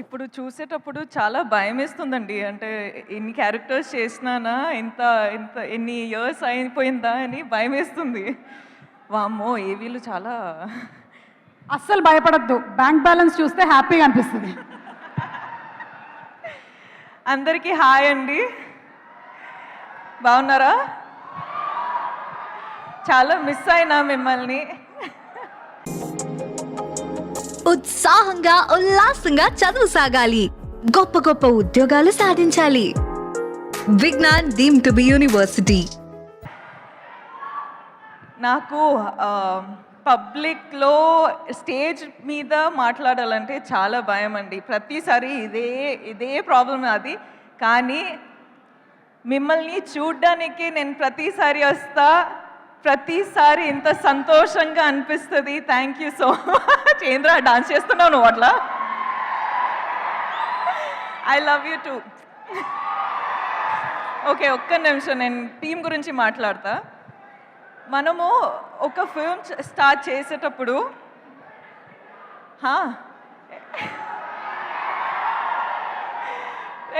ఇప్పుడు చూసేటప్పుడు చాలా భయం వేస్తుందండి అంటే ఎన్ని క్యారెక్టర్స్ చేసినానా ఇంత ఇంత ఎన్ని ఇయర్స్ అయిపోయిందా అని భయం వేస్తుంది వామ్మో ఏ వీళ్ళు చాలా అస్సలు భయపడద్దు. బ్యాంక్ బ్యాలెన్స్ చూస్తే హ్యాపీగా అనిపిస్తుంది. అందరికీ హాయ్ అండి. బాగున్నారా? చాలా మిస్ అయినా మిమ్మల్ని. ఉత్సాహంగా ఉల్లాసంగా చదువు సాగాలి. గొప్ప గొప్ప ఉద్యోగాలు సాధించాలి. Vignan deem to be university. నాకు పబ్లిక్లో స్టేజ్ మీద మాట్లాడాలంటే చాలా భయం అండి ప్రతిసారి ఇదే ఇదే ప్రాబ్లం అది కానీ మిమ్మల్ని చూడ్డానికి నేను ప్రతిసారి వస్తా ప్రతిసారి ఇంత సంతోషంగా అనిపిస్తుంది. థ్యాంక్ యూ సో మచ్ ఏంద్రా డాన్స్ చేస్తున్నావు నువ్వు అట్లా? I love you too okay ఒక్క నిమిషం నేను టీం గురించి మాట్లాడతా. మనము ఒక ఫిల్మ్ స్టార్ట్ చేసేటప్పుడు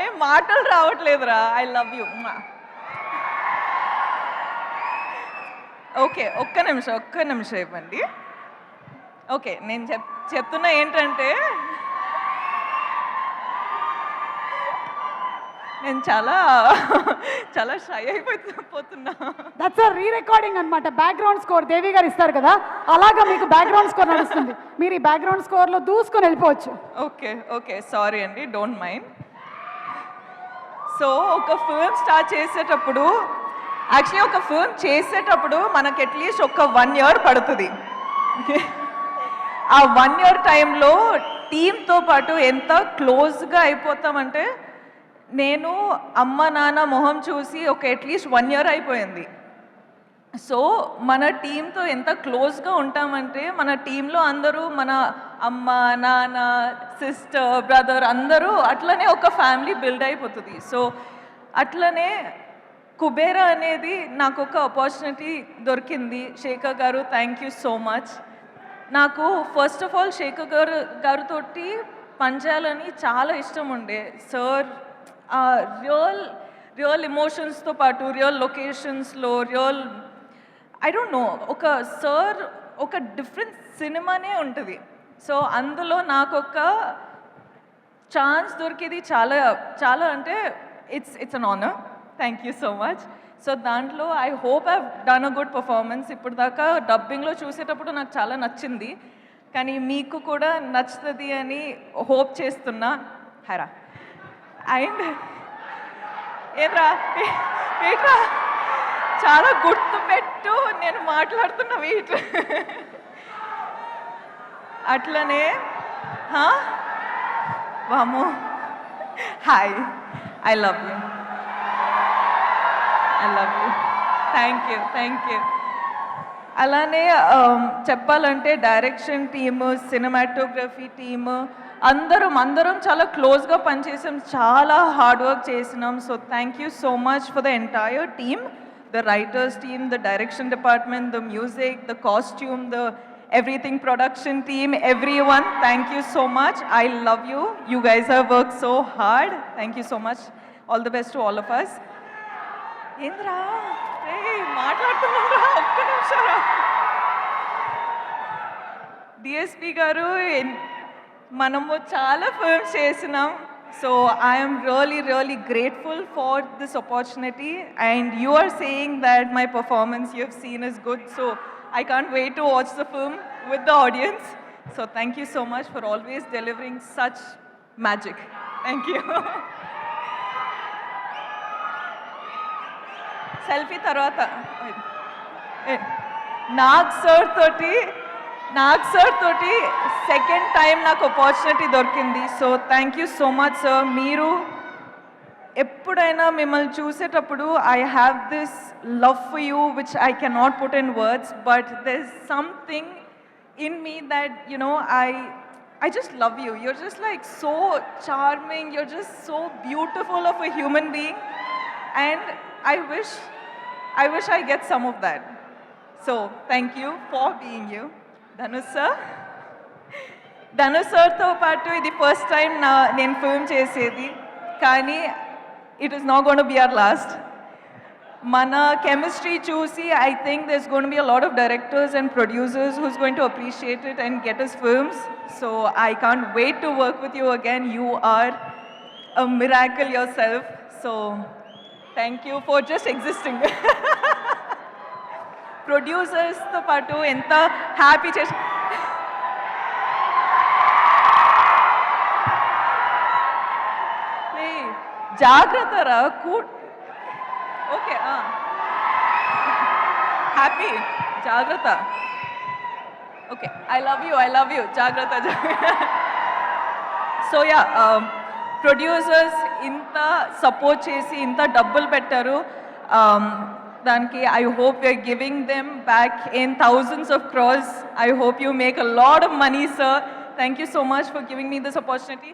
ఏ మాటలు రావట్లేదురా. ఐ లవ్ యూ ఓకే ఒక్క నిమిషం ఒక్క నిమిషం ఇవ్వండి. ఓకే నేను చెప్ చెప్తున్నా ఏంటంటే నేను చాలా చాలా షై అయిపోతున్నా దట్స్ రీ రికార్డింగ్ అనమాట బ్యాక్గ్రౌండ్ స్కోర్ దేవి గారు ఇస్తారు కదా అలాగా మీకు బ్యాక్గ్రౌండ్ స్కోర్ నడుస్తుంది. మీరు ఈ బ్యాక్గ్రౌండ్ స్కోర్లో దూసుకొని వెళ్ళిపోవచ్చు. ఓకే ఓకే సారీ అండి డోంట్ మైండ్. సో ఒక ఫిల్మ్ స్టార్ట్ చేసేటప్పుడు యాక్చువల్లీ ఒక ఫిల్మ్ చేసేటప్పుడు మనకి అట్లీస్ట్ ఒక వన్ ఇయర్ పడుతుంది. ఆ వన్ ఇయర్ టైంలో టీంతో పాటు ఎంత క్లోజ్గా అయిపోతామంటే నేను అమ్మ నాన్న మొహం చూసి ఒక అట్లీస్ట్ వన్ ఇయర్ అయిపోయింది. సో మన టీంతో ఎంత క్లోజ్గా ఉంటామంటే మన టీంలో అందరూ మన అమ్మ నాన్న సిస్టర్ బ్రదర్ అందరూ అట్లనే ఒక ఫ్యామిలీ బిల్డ్ అయిపోతుంది. సో అట్లనే కుబేరా అనేది నాకు ఒక ఆపర్చునిటీ దొరికింది. శేఖర్ గారు థ్యాంక్ యూ సో మచ్ నాకు ఫస్ట్ ఆఫ్ ఆల్ శేఖర్ గారు గారితో పనిచేయాలని చాలా ఇష్టం ఉండే. సార్ రియల్ రియల్ ఎమోషన్స్తో పాటు రియల్ లొకేషన్స్లో రియల్ ఐ డోంట్ నో ఒక సార్ ఒక డిఫరెంట్ సినిమానే ఉంటుంది. సో అందులో నాకు ఒక ఛాన్స్ దొరికేది చాలా చాలా అంటే it's it's an honour thank you so much so దాంట్లో I hope I done a good performance ఇప్పుడు దాకా డబ్బింగ్లో చూసేటప్పుడు నాకు చాలా నచ్చింది. కానీ మీకు కూడా నచ్చుతుంది అని హోప్ చేస్తున్నా. హరా. అండ్ ఏంద్రా? ఏంట్రా చాలా గుర్తు పెట్టు నేను మాట్లాడుతున్న వీటి. అట్లనే వాము hi I love you love you thank you thank you అలానే చెప్పాలంటే డైరెక్షన్ టీము సినిమాటోగ్రఫీ టీము అందరం అందరం చాలా క్లోజ్గా పనిచేసాం. చాలా హార్డ్ వర్క్ చేసినాం. So thank you so much for the entire team the writers team the direction department the music the costume the everything production team every one thank you so much I love you you guys her work so hard thank you so much all the best to all of us ఏంద్రా రే మాట్లాడుతున్నారా ఒక్క నిమిషం DSP గారు ఎన్- మనము చాలా films చేసినాం. So I'm really really grateful for this opportunity and you are saying that my performance you have seen is good so I can't wait to watch the film with the audience so thank you so much for always delivering such magic thank you selfie తర్వాత. Nag sir తోటి Nag sir తోటి second time నాకు opportunity దొరికింది. So thank you so much sir మీరు ఎప్పుడైనా మిమ్మల్ని చూసేటప్పుడు I have this love for you which I cannot put in words but this something in me that you know I I just love you you're just like so charming you're just so beautiful of a human being and i wish i wish i get some of that. So thank you for being you. Dhanush sir. Dhanush సార్తో పాటు ఇది first time నా నేను film చేసేది. కానీ it is not gonna be our last మన chemistry చూసి I think there's gonna be a lot of directors and producers who's going to appreciate it and get his films so I can't wait to work with you again you are a miracle yourself so thank you for just existing ప్రొడ్యూసర్స్తో పాటు ఎంత happy చేసి లే, జాగ్రత్త రా కూ okay happy జాగ్రత్త okay I love you I love you జాగ్రత్త so yeah producers um, ఇంత సపోర్ట్ చేసి ఇంత డబ్బులు పెట్టారు. దానికి I hope you're giving them back in thousands of crores I hope you make a lot of money sir thank you so much for giving me this opportunity